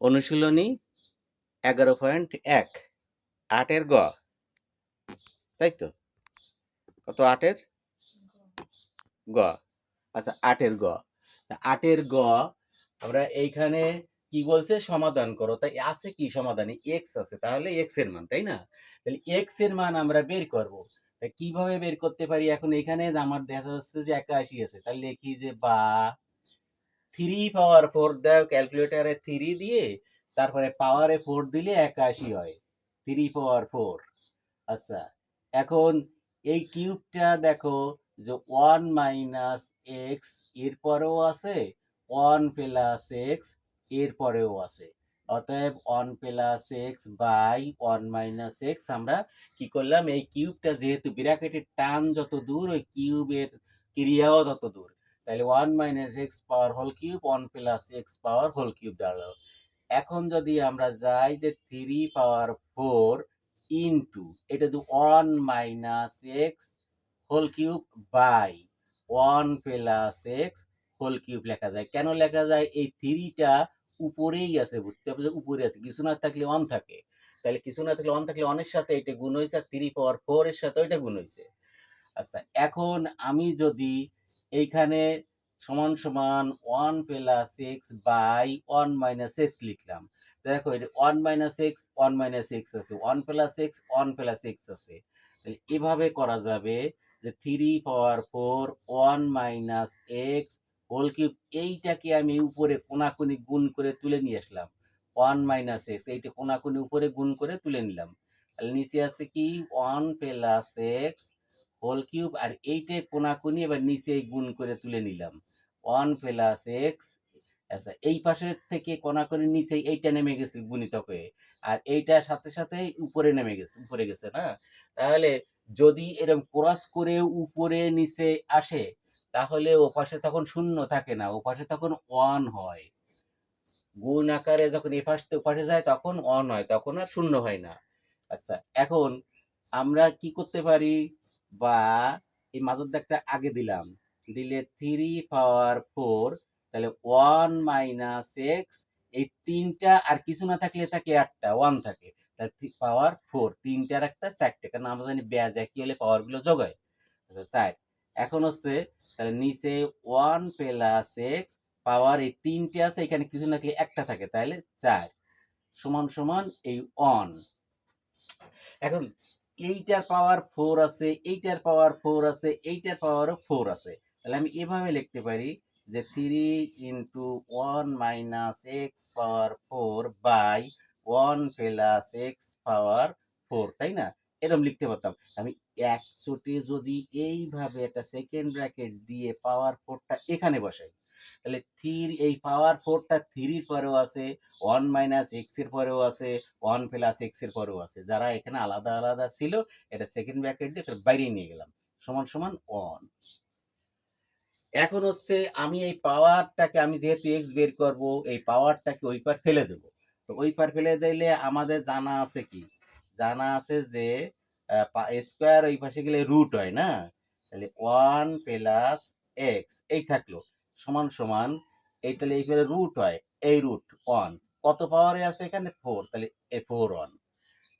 অনুশীলনী এগারো পয়েন্ট এক। আটের গ। কত আটের? গ। আচ্ছা আটের গ। আটের গ, আমরা এইখানে কি বলছে? সমাধান করো। তাই আছে কি সমাধানে? এক্স আছে। তাহলে এক্সের মান, তাই না? তাহলে এক্সের মান আমরা বের করব। কীভাবে বের করতে পারি? এখন এখানে আমার দেখা যাচ্ছে যে একাশি আছে। তাহলে লিখি যে বা থ্রি পাওয়ার ফোর দাও ক্যালকুলেটারে থ্রি দিয়ে, তারপরে পাওয়ারে ফোর দিলে একাশি হয়। থ্রি পাওয়ার ফোর আচ্ছা এখন এই কিউবটা দেখো যে ওয়ান মাইনাস এক্সের পরেও আছে ওয়ান প্লাস এক্সের পরেও আছে। অতএব one plus x by one minus x আমরা কি করলাম? এই কিউবটা যেহেতু ব্র্যাকেটের টান যত দূর, ওই কিউবের ক্রিয়াও তত দূর। তাহলে one minus x power whole cube one plus x power whole cube দাঁড়াল এখন যদি আমরা যাই যে থ্রি পাওয়ার ফোর ইন্টু এটা তো one minus x whole cube by one plus x whole cube লেখা যায়। কেন লেখা যায়? এই থ্রিটা উপরেই আছে, বুঝতে পারছ? উপরে আছে। কিছু না থাকলে অন থাকে। তাহলে কিছু না থাকলে অন থাকলে অনের সাথে এটা গুণ হয়েছে আর থ্রি পাওয়ার ফোর এর সাথে এটা গুণ হয়েছে আচ্ছা এখন আমি যদি এইখানে সমান সমান one plus x by one minus x লিখলাম। দেখো এটা one minus x one minus x আছে। One plus x one plus x আছে। এভাবে করা যাবে যে three power four one minus x whole cube এইটাকে আমি উপরে কোনাকুনি গুণ করে তুলে নিয়ে আসলাম। ওয়ান মাইনাস এক্স এইটা কোনাকুনি উপরে গুণ করে তুলে নিলাম। তাহলে নিচে আছে কি? One plus x whole cube আর এইটাই কোনাকুনি এবার নিচে গুণ করে তুলে নিলাম। ওয়ান প্লাস এক্স আচ্ছা এই পাশের থেকে কোনাকুনি নিচে এইটা নেমে গেছে গুণিতক হয়ে। আর এইটার সাথে সাথে উপরে নেমে গেছে, উপরে গেছে না? তাহলে যদি এরকম ক্রস করে উপরে নিচে আসে, তাহলে ও পাশে তখন শূন্য থাকে না, ও পাশে তখন ওয়ান হয়। গুণ আকারে যখন এ পাশ থেকে পাশে যায়, তখন অন হয়, তখন আর শূন্য হয় না। আচ্ছা এখন আমরা কি করতে পারি? বা এই মাঝের দাগটা আগে দিলাম। দিলে থ্রি পাওয়ার ফোর তাহলে ওয়ান মাইনাস এক্স এই তিনটা আর কিছু না থাকলে থাকে আটটা ওয়ান থাকে। পাওয়ার ফোর তিনটার একটা চারটে, কারণ আমরা জানি ব্যাজ একই হলে পাওয়ারগুলো যোগায় আচ্ছা চার। এখন হচ্ছে, তাহলে নিচে ওয়ান প্লাস এক্স পাওয়ার এই তিনটে আছে, এখানে কিছু না থাকলে একটা থাকে, তাহলে চার। সমান সমান এই অন এখন এইটার পাওয়ার ফোর আছে, এইটার পাওয়ার ফোর আছে, এইটার পাওয়ার ফোর আছে। তাহলে আমি এভাবে লিখতে পারি যে three into one minus x power four by one plus x power four তাই না? এরকম লিখতে পারতাম। আমি এক চোটে যদি এইভাবে একটা সেকেন্ড ব্র্যাকেট দিয়ে পাওয়ার ফোরটা এখানে বসাই, তাহলে থ্রি এই পাওয়ার ফোরটা থ্রির পরেও আছে ওয়ান মাইনাস এক্সের পরেও আছে ওয়ান প্লাস এক্সের পরেও আছে। যারা এখানে আলাদা আলাদা ছিল, এটা সেকেন্ড ব্র্যাকেট দিয়ে বাইরে নিয়ে গেলাম। সমান সমান ওয়ান এখন হচ্ছে আমি এই পাওয়ারটাকে আমি যেহেতু এক্স বের করব, এই পাওয়ারটাকে ওই পার ফেলে দেব। তো ওই পার ফেলে দিলে আমাদের জানা আছে কি? জানা আছে যে স্কোয়ার ওই পাশে গেলে রুট হয় না? তাহলে ওয়ান প্লাস এক্স এই থাকল। সমান সমান, এই তাহলে এই রুট হয়, এই রুট ওয়ান কত পাওয়ারে আছে এখানে? ফোর তাহলে এ ফোর ওয়ান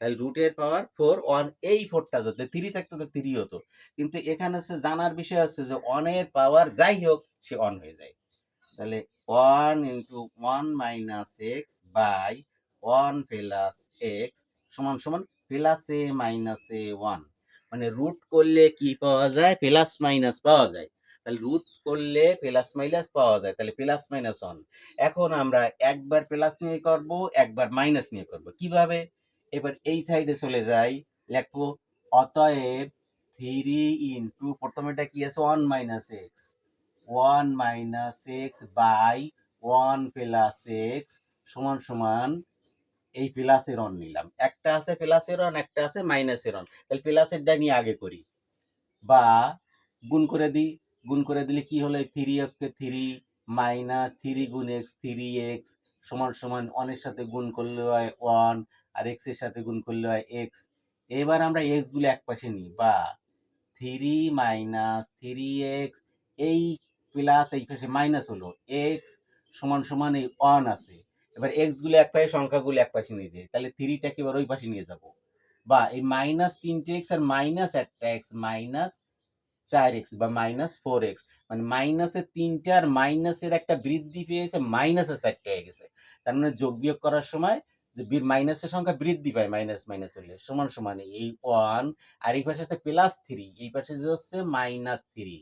তাহলে রুটের পাওয়ার ফোর ওয়ান এই ফোরটা যদি থ্রি থাকতো তো থ্রি হতো। কিন্তু এখানে হচ্ছে জানার বিষয় হচ্ছে যে ওয়ানের পাওয়ার যাই হোক, সে অন হয়ে যায়। তাহলে one into one minus x by one plus x সমান সমান plus a minus a one মানে রুট করলে কি পাওয়া যায়? প্লাস মাইনাস পাওয়া যায়। তাহলে রুট করলে প্লাস মাইনাস পাওয়া যায়। তাহলে প্লাস মাইনাস ওয়ান এখন আমরা একবার প্লাস নিয়ে করব, একবার মাইনাস নিয়ে করব। কীভাবে? এবার এই সাইডে চলে যাই। লিখব, অতএব থ্রি ইন্টু প্রথমেটা কি আছে? One minus x one minus x by one plus x সমান সমান এই প্লাসের অন নিলাম। একটা আছে প্লাসের অন একটা আছে মাইনাসের অন তাহলে প্লাসেরটা নিয়ে আগে করি। বা গুণ করে দিই। গুণ করে দিলে কি হলো? থ্রি অক্ষে থ্রি মাইনাস থ্রি গুণ এক্স থ্রি এক্স সমান সমান ওয়ানের সাথে গুণ করলে হয় ওয়ান আর এক্সের সাথে গুণ করলে হয় এক্স এবার আমরা এক্সগুলো এক পাশে নিই। বা থ্রি মাইনাস থ্রি এক্স এই প্লাস এই পাশে মাইনাস হলো। এক্স সমান সমান এই ওয়ান আছে। এবার এক্সগুলো এক পাশে সংখ্যাগুলো এক পাশে নিয়ে যায়। তাহলে থ্রিটাকে এবার ওই পাশে নিয়ে যাব। বা এই মাইনাস তিনটে এক্স আর মাইনাস একটা এক্স মাইনাস চার এক্স বা মাইনাস ফোর এক্স মানে মাইনাসের তিনটে আর মাইনাসের একটা বৃদ্ধি পেয়েছে হয়ে গেছে। তার মানে যোগ বিয়োগ করার সময় যে মাইনাসের সংখ্যা বৃদ্ধি পায় মাইনাস মাইনাস হলে। সমান সমান এই ওয়ান আর এই পাশে হচ্ছে প্লাস থ্রি এই পাশে যে হচ্ছে মাইনাস থ্রি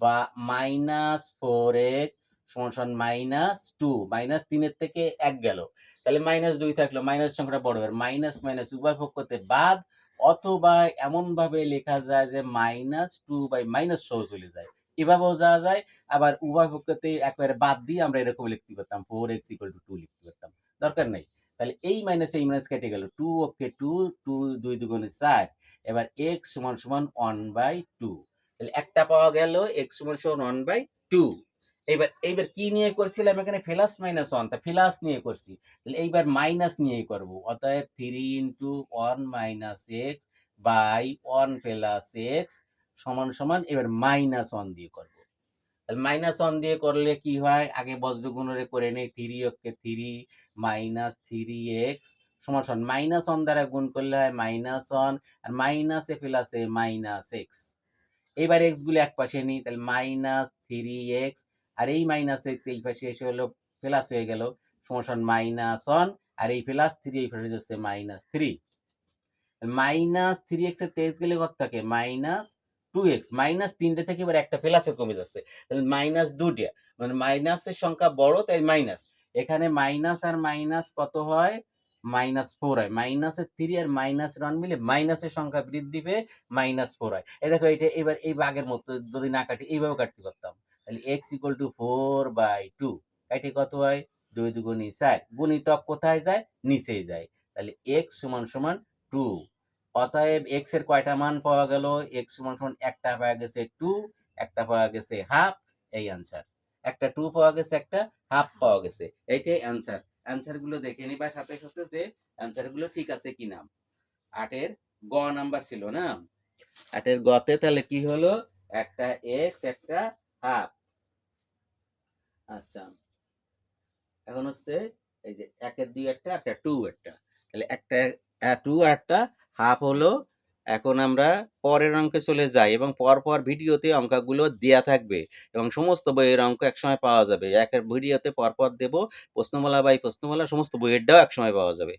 বা মাইনাস ফোর এক্স সমান সমান মাইনাস টু মাইনাস তিনের থেকে এক গেল। তাহলে মাইনাস দুই থাকল মাইনাস সংখ্যাটা বড় হবে। মাইনাস মাইনাস উভয় পক্ষ করতে বাদ, অথবা এমন ভাবে লেখা যায় যে মাইনাস টু বাই মাইনাস সহ চলে যায়। এভাবেও যাওয়া যায়, আবার উভয় পক্ষতে একবারে বাদ দিয়ে আমরা এরকম লিখতে পারতাম four x equal to two লিখতে পারতাম। দরকার নেই। তাহলে এই মাইনাস এই মাইনাস কেটে গেল। টু ওকে টু টু দুই দুগুণে চার। এবার এক্স সমান সমান ওয়ান বাই টু তাহলে একটা পাওয়া গেল এক্স সমান সমান ওয়ান বাই টু এইবার এইবার কি নিয়ে করছিলাম এখানে প্লাস মাইনাস ওয়ান তা প্লাস নিয়ে করছি। তাহলে এইবার মাইনাস নিয়ে করব। অতএব three into one minus x by one plus x সমান সমান এবার মাইনাস ওয়ান দিয়ে করব। তাহলে মাইনাস ওয়ান দিয়ে করলে কি হয়? আগে বজ্রগুণরে করে নেই three okay three minus three x সমান সমান মাইনাস ওয়ান দ্বারা গুণ করলে হয় minus one R minus a plus a minus x এবার এক্সগুলো এক পাশে নিই, তাহলে মাইনাস থ্রি এক্স আর এই মাইনাস এক্স এই পাশে এসে হলো প্লাস হয়ে গেল সমান মাইনাস ওয়ান আর এই প্লাস থ্রি এই পাশে হচ্ছে মাইনাস থ্রি মাইনাস থ্রি এক্সের গেলে কত থাকে? মাইনাস টু এক্স মাইনাস তিনটে থেকে এবার একটা প্লাসে কমে যাচ্ছে। তাহলে মাইনাস মানে মাইনাসের সংখ্যা বড়, তাই মাইনাস এখানে মাইনাস আর মাইনাস কত হয়? মাইনাস ফোর হয়। মাইনাসের থ্রি আর মাইনাস ওয়ান মিলে মাইনাসের সংখ্যা বৃদ্ধি পেয়ে মাইনাস ফোর হয়। এই দেখো এটা এবার এই বাগের মতো যদি না কাটি, এইভাবে কাটতে পারতাম। তাহলে x equal to four by two কাটি কত হয়? দুই দুগুণি চার, গুণিতক কোথায় যায়? নিচেই যায়। তাহলে এক্স সমান সমান টু অতএব এক্সের কয়টা মান পাওয়া গেল? এক্স সমান সমান একটা পাওয়া গেছে টু একটা পাওয়া গেছে হাফ এই অ্যান্সার একটা টু পাওয়া গেছে, একটা হাফ পাওয়া গেছে, এইটাই অ্যান্সার অ্যান্সারগুলো দেখে নিবার সাথে সাথে যে অ্যান্সারগুলো ঠিক আছে কি নাম আটের গ নাম্বার ছিল না। আটের গতে তাহলে কি হলো? একটা এক্স একটা হাফ আচ্ছা। এখন হচ্ছে এই যে একের দুই একটা একটা টু একটা। তাহলে একটা টু আর একটা হাফ হলো, এখন আমরা পরের অঙ্কে চলে যাই এবং পর পর ভিডিওতে অঙ্কগুলো দেওয়া থাকবে এবং সমস্ত বইয়ের অঙ্ক একসময় পাওয়া যাবে। একের ভিডিওতে পরপর পর দেবো, প্রশ্নমালা বাই প্রশ্নমালা, সমস্ত বইয়েরটাও একসময় পাওয়া যাবে।